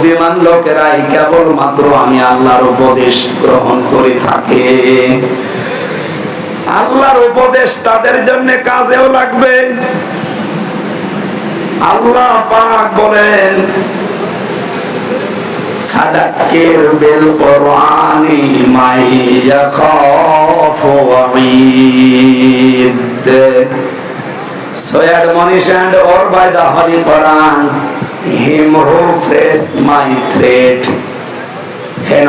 বুদ্ধিমান লোকেরাই কেবলমাত্র আমি আল্লাহর উপদেশ গ্রহণ করে থাকে। আল্লাহর উপদেশ তাদের জন্য কাজেও লাগবে। আল্লাহ পাক বলেন ফাদাক্কির বিল কোরআনি মাই ইয়াখাফু ওয়াঈদ So admonish and or by the Holy Quran threat হে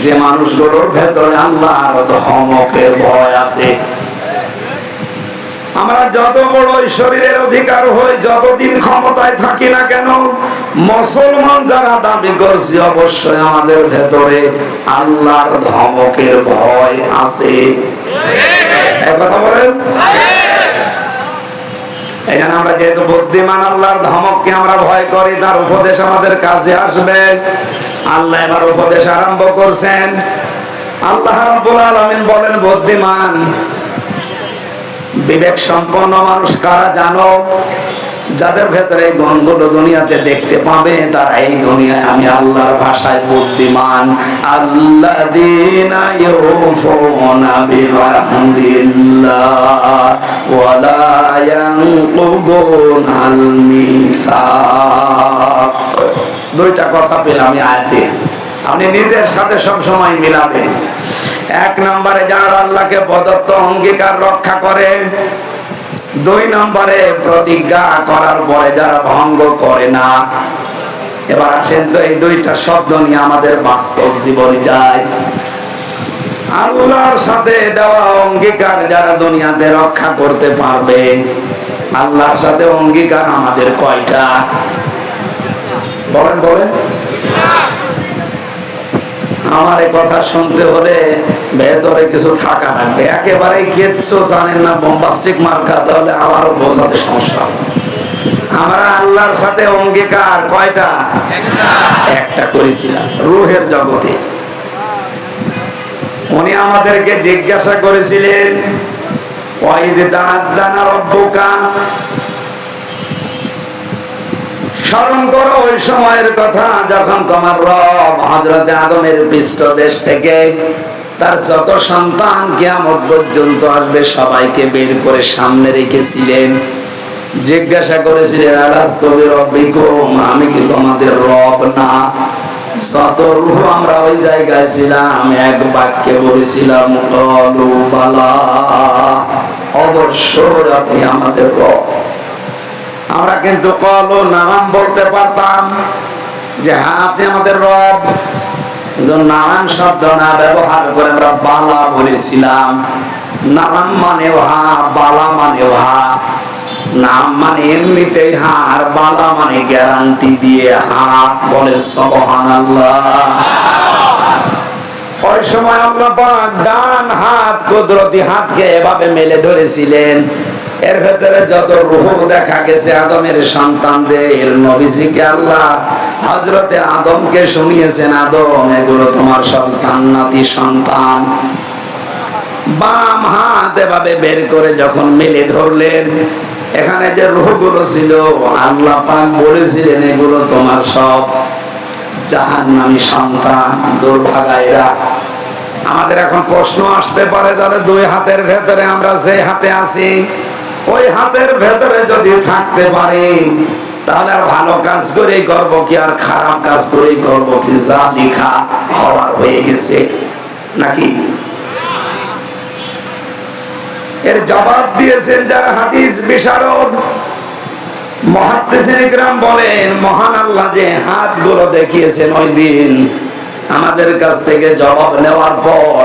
যে মানুষগুলোর ভেতরে আল্লাহর ধমকের ভয় আছে। আমরা যত বড় শরীরের অধিকার হই, যতদিন ক্ষমতায় থাকি না কেন, মুসলমান যারা দাবি করছি, অবশ্যই আমাদের ভেতরে আল্লাহর ধমকের ভয় আছে। কথা বলেন? এখানে আমরা যেহেতু বুদ্ধিমান, আল্লাহর ধমককে আমরা ভয় করি, তার উপদেশ আমাদের কাছে আসবে। আল্লাহ এবার উপদেশ আরম্ভ করছেন। আল্লাহ রাব্বুল আলামিন বলেন, বুদ্ধিমান বিবেক সম্পন্ন মানুষ কারা জানো? যাদের এই গুণগুলো দুনিয়াতে দেখতে পাবে, তারা এই দুনিয়ায় আমি আল্লাহর ভাষায় বুদ্ধিমান। আল্লাহ দুইটা কথা পেলাম আমি আয়াতে। আপনি নিজের সাথে সব সময় মিলাবেন। এক নম্বরে যারা আল্লাহকে প্রদত্ত অঙ্গীকার রক্ষা করে দুই নম্বরে প্রতিজ্ঞা করার পরে যারা ভঙ্গ করে না, এবার আসেন তো এই দুইটা শব্দ নিয়ে আমাদের বাস্তব জীবনে যায়। আল্লাহর সাথে দেওয়া অঙ্গীকার যারা দুনিয়াতে রক্ষা করতে পারবে, আল্লাহর সাথে অঙ্গীকার আমাদের কয়টা? বলেন বলেন। আমার এই কথা শুনতে হলে ভেতরে কিছু থাকা লাগবে। একেবারে কিচ্ছু জানেন না বোম্বাস্টিক মার্কা তাহলে আমারও বোঝাতে সমস্যা আমরা আল্লাহর সাথে অঙ্গীকার কয়টা? একটা। করেছিলাম রুহের জগতে। উনি আমাদেরকে জিজ্ঞাসা করেছিলেন ওয়াইদ দানা রব্বুকা? স্মরণ করো ওই সময়ের কথা, যখন তোমার রব হজরত আদমের পৃষ্ঠদেশ থেকে তার যত সন্তান কিয়ামত পর্যন্ত আসবে, সবাইকে বের করে সামনে রেখেছিলেন। জিজ্ঞাসা করেছিলেন আলাস্তবে রব্বিকুম? আমি কি তোমাদের রব না? রূহ আমরা ওই জায়গায় ছিলাম, এক বাক্যে বলেছিলাম অবশ্যই আপনি আমাদের রব। আমরা কিন্তু কলো নারাম বলতে পারতাম যে হ্যাঁ আপনি আমাদের রব। কিন্তু নারায়ণ শব্দ না, ব্যবহার করে আমরা বালা বলেছিলাম। নারাম মানে হা, বালা মানে হা। নাম মানে এমনিতেই হা, আর বালা মানে গ্যারান্টি দিয়ে হা বলে সবহান ওই সময় আল্লাহ পাক ডান হাত কুদরতি হাতকে এভাবে মেলে ধরেছিলেন। এর ভেতরে যত রূহ দেখা গেছে আদমের সন্তানদের, নবীজিকে আল্লাহ হজরতে আদমকে শুনিয়েছেন, আদম, এগুলো তোমার সব জান্নাতি সন্তান। বাম হাত এভাবে বের করে যখন মেলে ধরলেন, এখানে যে রূহগুলো ছিল, আল্লাহ পাক বলেছিলেন, এগুলো তোমার সব জাহান্নামী সন্তান, দুর্ভাগায়রা। আমাদের এখন প্রশ্ন আসতে পারে তাহলে দুই হাতের ভেতরে আমরা যে হাতে আছি, ওই হাতের ভেতরে যদি থাকতে পারি, তাহলে আর ভালো কাজ করেই করব কি, আর খারাপ কাজ করেই করব কি? যা লেখা হওয়ার হয়ে গেছে। নাকি? এর জবাব দিয়েছেন যারা হাদিস বিশারদ। মহাত্মেগ্রাম বলেন, মহান আল্লাহ যে হাতগুলো দেখিয়েছেন ওই দিন আমাদের কাছ থেকে জবাব নেওয়ার পর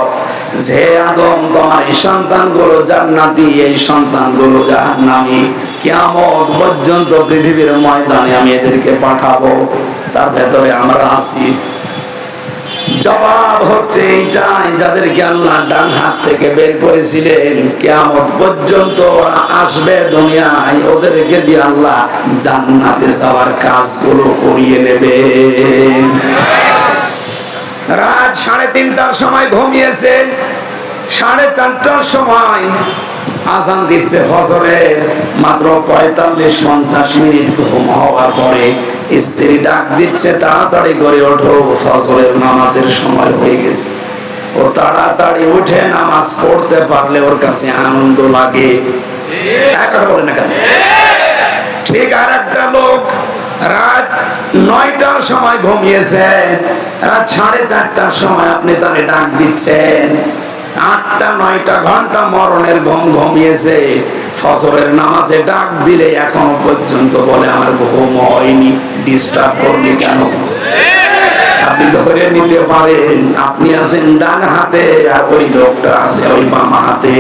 যে আদম, তোমার এই সন্তানগুলো জান্নাতি, এই সন্তানগুলো জাহান্নামী। কিয়ামত পর্যন্ত পৃথিবীর ময়দানে আমি এদেরকে পাঠাবো, তার ভেতরে আমরা আছি। জবাব হচ্ছে এইটাই, যাদেরকে আল্লাহ ডান হাত থেকে বের করেছিলেন কেমন পর্যন্ত আসবে দুনিয়ায়, ওদেরকে দিয়ে আল্লাহ জান্নাতে যাওয়ার কাজগুলো করিয়ে নেবে রাত সাড়ে তিনটার সময় ঘুমিয়েছেন সাড়ে চারটার সময় আজান দিচ্ছে ফজরের মাত্র পঁয়তাল্লিশ পঞ্চাশ মিনিট ঘুম হওয়ার পরে স্ত্রী ডাক দিচ্ছে তাড়াতাড়ি করে ওঠো ফজরের নামাজের সময় হয়ে গেছে। ও তাড়াতাড়ি উঠে নামাজ পড়তে পারলে ওর কাছে আনন্দ লাগে। ঠিক আর একটা লোক রাত নয়টার সময় ঘুমিয়েছে রাত সাড়ে চারটার সময় আপনি তারে ডাক দিচ্ছেন। আটটা, নয়টা ঘণ্টা মরণের ঘুম ঘুমিয়েছে। ফসলের নামাজে ডাক দিলে এখনও পর্যন্ত বলে, আমার ঘুম হয়নি ডিস্টার্ব করলি কেন? আপনি ধরে নিতে পারেন, আপনি আছেন ডান হাতে আর ওই লোকটা আছে ওই বাম হাতে।